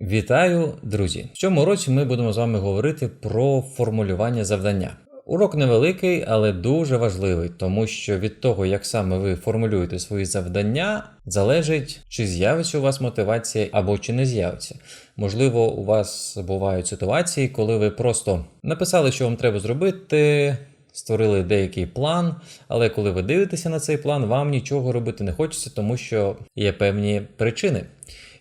Вітаю, друзі! В цьому році ми будемо з вами говорити про формулювання завдання. Урок невеликий, але дуже важливий, тому що від того, як саме ви формулюєте свої завдання, залежить, чи з'явиться у вас мотивація або чи не з'явиться. Можливо, у вас бувають ситуації, коли ви просто написали, що вам треба зробити. Створили деякий план, але коли ви дивитеся на цей план, вам нічого робити не хочеться, тому що є певні причини.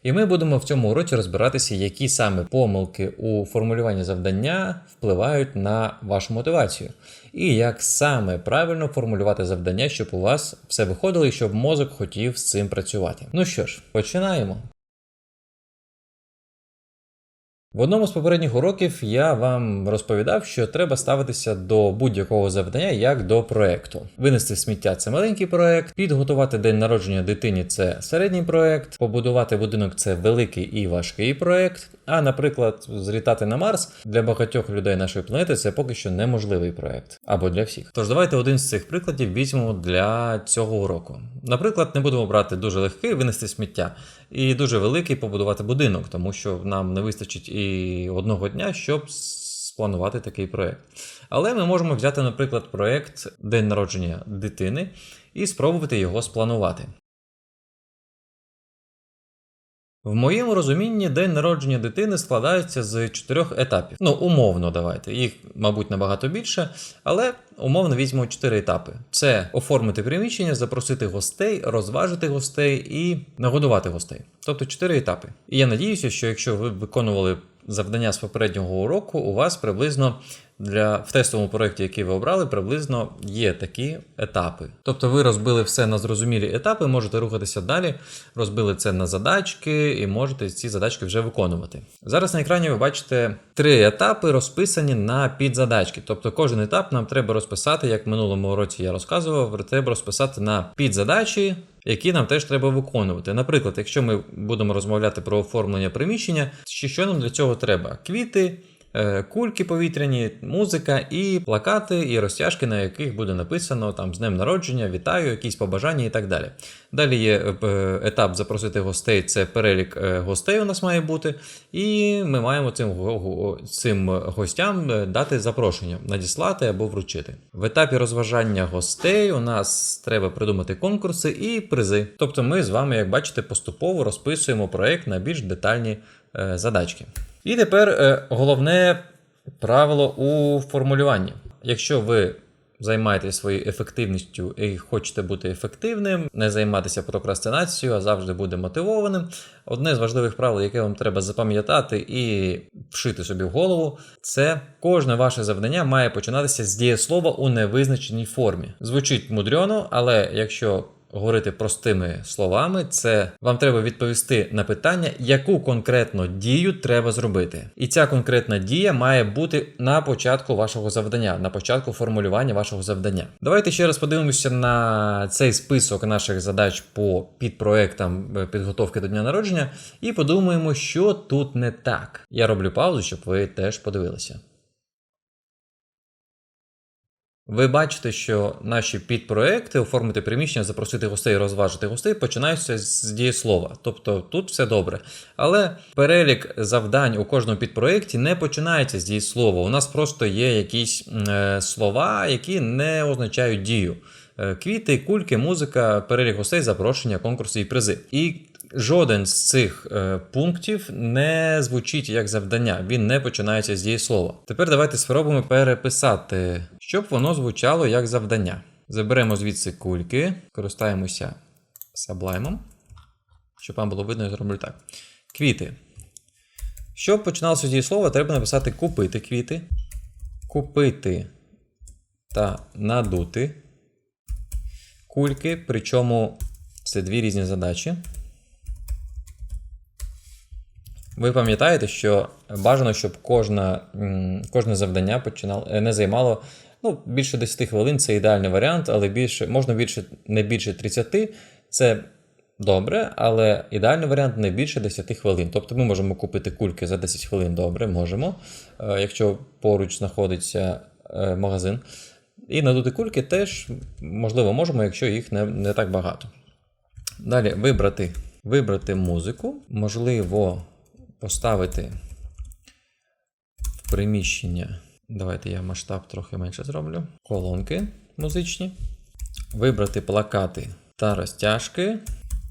І ми будемо в цьому уроці розбиратися, які саме помилки у формулюванні завдання впливають на вашу мотивацію, і як саме правильно формулювати завдання, щоб у вас все виходило і щоб мозок хотів з цим працювати. Ну що ж, починаємо. В одному з попередніх уроків я вам розповідав, що треба ставитися до будь-якого завдання як до проекту. Винести сміття це маленький проект, підготувати день народження дитині це середній проект, побудувати будинок це великий і важкий проект. А, наприклад, злітати на Марс для багатьох людей нашої планети це поки що неможливий проект або для всіх. Тож давайте один з цих прикладів візьмемо для цього уроку. Наприклад, не будемо брати дуже легкий винести сміття і дуже великий побудувати будинок, тому що нам не вистачить і одного дня, щоб спланувати такий проект. Але ми можемо взяти, наприклад, проект День народження дитини і спробувати його спланувати. В моєму розумінні день народження дитини складається з чотирьох етапів. Ну, умовно, давайте. Їх, мабуть, набагато більше, але умовно візьмемо чотири етапи: це оформити приміщення, запросити гостей, розважити гостей і нагодувати гостей. Тобто чотири етапи. І я надіюся, що якщо ви виконували завдання з попереднього уроку, у вас приблизно для в тестовому проєкті, який ви обрали, приблизно є такі етапи. Тобто ви розбили все на зрозумілі етапи, можете рухатися далі, розбили це на задачки і можете ці задачки вже виконувати. Зараз на екрані ви бачите три етапи, розписані на підзадачки. Тобто кожен етап нам треба розписати, як в минулому році я розказував, треба розписати на підзадачі. Які нам теж треба виконувати. Наприклад, якщо ми будемо розмовляти про оформлення приміщення, що нам для цього треба? Квіти, кульки повітряні, музика і плакати, і розтяжки, на яких буде написано там з днем народження, вітаю, якісь побажання і так далі. Далі є е, етап запросити гостей, це перелік е, гостей у нас має бути, і ми маємо цим, цим гостям дати запрошення, надіслати або вручити. В етапі розважання гостей у нас треба придумати конкурси і призи. Тобто ми з вами, як бачите, поступово розписуємо проект на більш детальні задачки. І тепер е, головне правило у формулюванні. Якщо ви займаєтесь своєю ефективністю і хочете бути ефективним, не займатися прокрастинацією, а завжди бути мотивованим. Одне з важливих правил, яке вам треба запам'ятати і вшити собі в голову, це кожне ваше завдання має починатися з дієслова у невизначеній формі. Звучить мудрено, але якщо говорити простими словами, це вам треба відповісти на питання, яку конкретно дію треба зробити. І ця конкретна дія має бути на початку вашого завдання, на початку формулювання вашого завдання. Давайте ще раз подивимося на цей список наших задач по підпроектам підготовки до дня народження і подумаємо, що тут не так. Я роблю паузу, щоб ви теж подивилися. Ви бачите, що наші підпроекти оформити приміщення, запросити гостей, розважити гостей починаються з дієслова. Тобто тут все добре. Але перелік завдань у кожному підпроекті не починається з дієслова. У нас просто є якісь е, слова, які не означають дію. Е, квіти, кульки, музика, перелік гостей, запрошення, конкурси і призи. І Жоден з цих е, пунктів не звучить як завдання, він не починається з дієслова. Тепер давайте спробуємо переписати, щоб воно звучало як завдання. Заберемо звідси кульки, користаємося саблаймом. Щоб вам було видно, я зроблю так. Квіти. Щоб починалося з дієслова, треба написати купити квіти, купити та надути кульки, причому це дві різні задачі. Ви пам'ятаєте, що бажано, щоб кожна, кожне завдання починало, не займало ну, більше 10 хвилин це ідеальний варіант, але більше, можна більше, не більше 30. Це добре, але ідеальний варіант не більше 10 хвилин. Тобто ми можемо купити кульки за 10 хвилин добре, можемо, е, якщо поруч знаходиться е, магазин. І надути кульки теж, можливо, можемо, якщо їх не, не так багато. Далі вибрати, вибрати музику, можливо поставити в приміщення. Давайте я масштаб трохи менше зроблю. Колонки музичні. Вибрати плакати та розтяжки.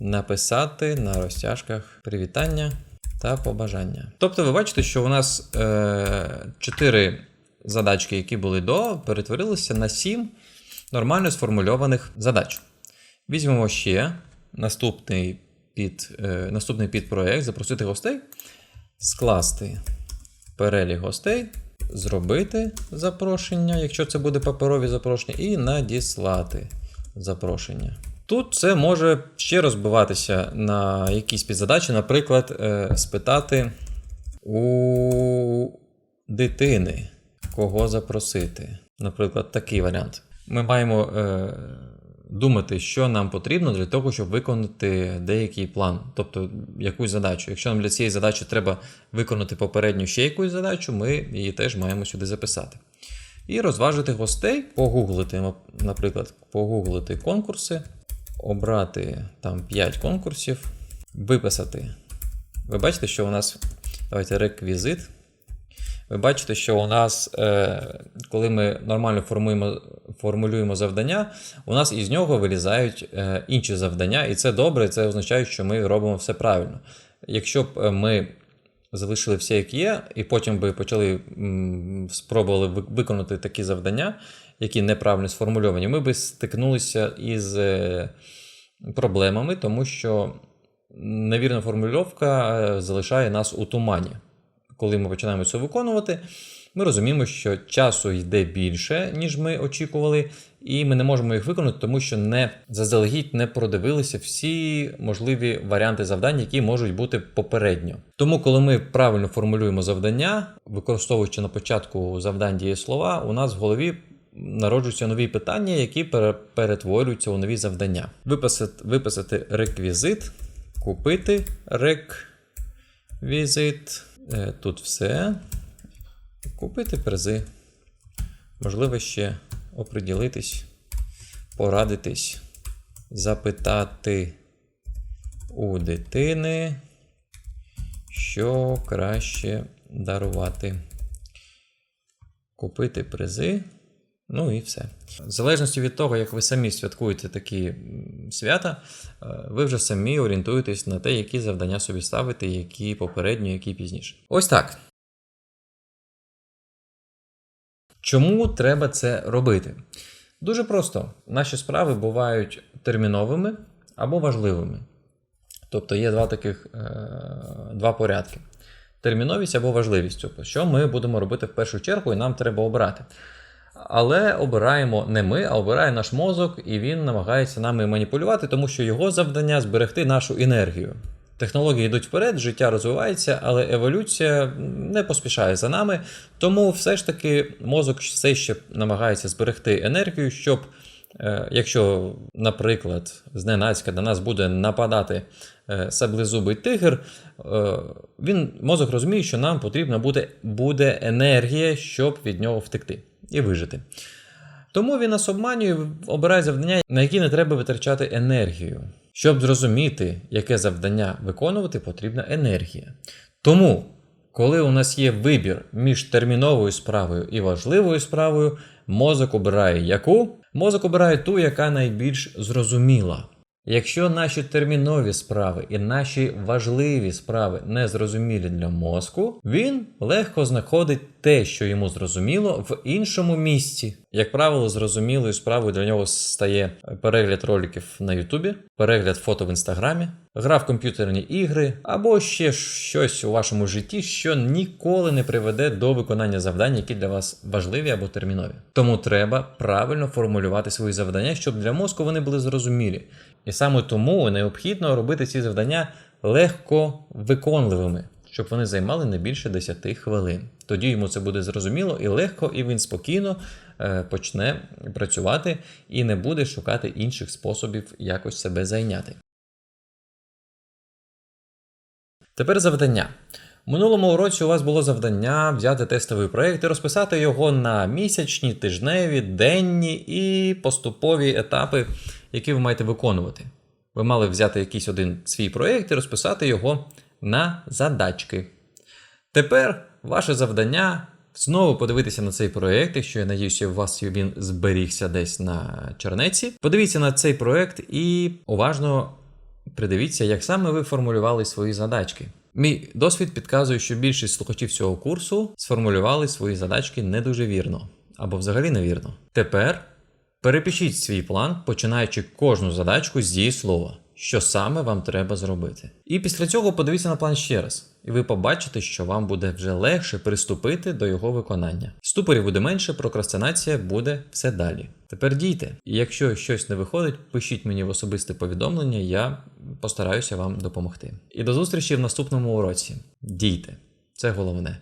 Написати на розтяжках привітання та побажання. Тобто, ви бачите, що у нас е, 4 задачки, які були до, перетворилися на 7 нормально сформульованих задач. Візьмемо ще наступний, під, е, наступний підпроект, запросити гостей, скласти перелік гостей, зробити запрошення, якщо це буде паперові запрошення, і надіслати запрошення. Тут це може ще розбиватися на якісь підзадачі, наприклад, е, спитати у дитини, кого запросити. Наприклад, такий варіант. Ми маємо е, думати, що нам потрібно для того, щоб виконати деякий план, тобто якусь задачу. Якщо нам для цієї задачі треба виконати попередню ще якусь задачу, ми її теж маємо сюди записати. І розважити гостей, погуглити, наприклад, погуглити конкурси, обрати там 5 конкурсів, виписати. Ви бачите, що у нас давайте реквізит. Ви бачите, що у нас, е, коли ми нормально формуємо, формулюємо завдання, у нас із нього вилізають е, інші завдання, і це добре, це означає, що ми робимо все правильно. Якщо б е, ми залишили все, як є, і потім би почали спробували виконати такі завдання, які неправильно сформульовані, ми би стикнулися із проблемами, тому що невірна формульовка залишає нас у тумані коли ми починаємо це виконувати, ми розуміємо, що часу йде більше, ніж ми очікували, і ми не можемо їх виконати, тому що не заздалегідь не продивилися всі можливі варіанти завдань, які можуть бути попередньо. Тому, коли ми правильно формулюємо завдання, використовуючи на початку завдань дієслова, у нас в голові. Народжуються нові питання, які пере- перетворюються у нові завдання. Виписати, виписати реквізит, купити реквізит. Е, Тут все. Купити призи. Можливо, ще оприділитись, порадитись, запитати у дитини, що краще дарувати. Купити призи. Ну і все. В залежності від того, як ви самі святкуєте такі свята, е, ви вже самі орієнтуєтесь на те, які завдання собі ставити, які попередньо, які пізніше. Ось так. Чому треба це робити? Дуже просто. Наші справи бувають терміновими або важливими. Тобто є два таких е, два порядки: терміновість або важливість. Тобто, що ми будемо робити в першу чергу, і нам треба обирати. Але обираємо не ми, а обирає наш мозок, і він намагається нами маніпулювати, тому що його завдання зберегти нашу енергію. Технології йдуть вперед, життя розвивається, але еволюція не поспішає за нами. Тому все ж таки мозок все ще намагається зберегти енергію, щоб, е, якщо, наприклад, зненацька до нас буде нападати е, саблезубий тигр, е, він мозок розуміє, що нам потрібна буде, буде енергія, щоб від нього втекти і вижити. Тому він нас обманює, обирає завдання, на які не треба витрачати енергію. Щоб зрозуміти, яке завдання виконувати, потрібна енергія. Тому, коли у нас є вибір між терміновою справою і важливою справою, мозок обирає яку? Мозок обирає ту, яка найбільш зрозуміла. Якщо наші термінові справи і наші важливі справи не зрозумілі для мозку, він легко знаходить те, що йому зрозуміло, в іншому місці. Як правило, зрозумілою справою для нього стає перегляд роликів на Ютубі, перегляд фото в інстаграмі, гра в комп'ютерні ігри або ще щось у вашому житті, що ніколи не приведе до виконання завдань, які для вас важливі або термінові. Тому треба правильно формулювати свої завдання, щоб для мозку вони були зрозумілі. І саме тому необхідно робити ці завдання легко виконливими, щоб вони займали не більше 10 хвилин. Тоді йому це буде зрозуміло і легко, і він спокійно е, почне працювати і не буде шукати інших способів якось себе зайняти. Тепер завдання. Минулому році у вас було завдання взяти тестовий проєкт і розписати його на місячні, тижневі, денні і поступові етапи, які ви маєте виконувати. Ви мали взяти якийсь один свій проєкт і розписати його на задачки. Тепер ваше завдання знову подивитися на цей проект, якщо я надіюся, у вас він зберігся десь на чернеці. Подивіться на цей проект і уважно придивіться, як саме ви формулювали свої задачки. Мій досвід підказує, що більшість слухачів цього курсу сформулювали свої задачки не дуже вірно або взагалі невірно. Тепер перепишіть свій план, починаючи кожну задачку з дієслова, що саме вам треба зробити. І після цього подивіться на план ще раз, і ви побачите, що вам буде вже легше приступити до його виконання. Ступорів буде менше, прокрастинація буде все далі. Тепер дійте. І якщо щось не виходить, пишіть мені в особисте повідомлення, я постараюся вам допомогти. І до зустрічі в наступному уроці. Дійте, це головне.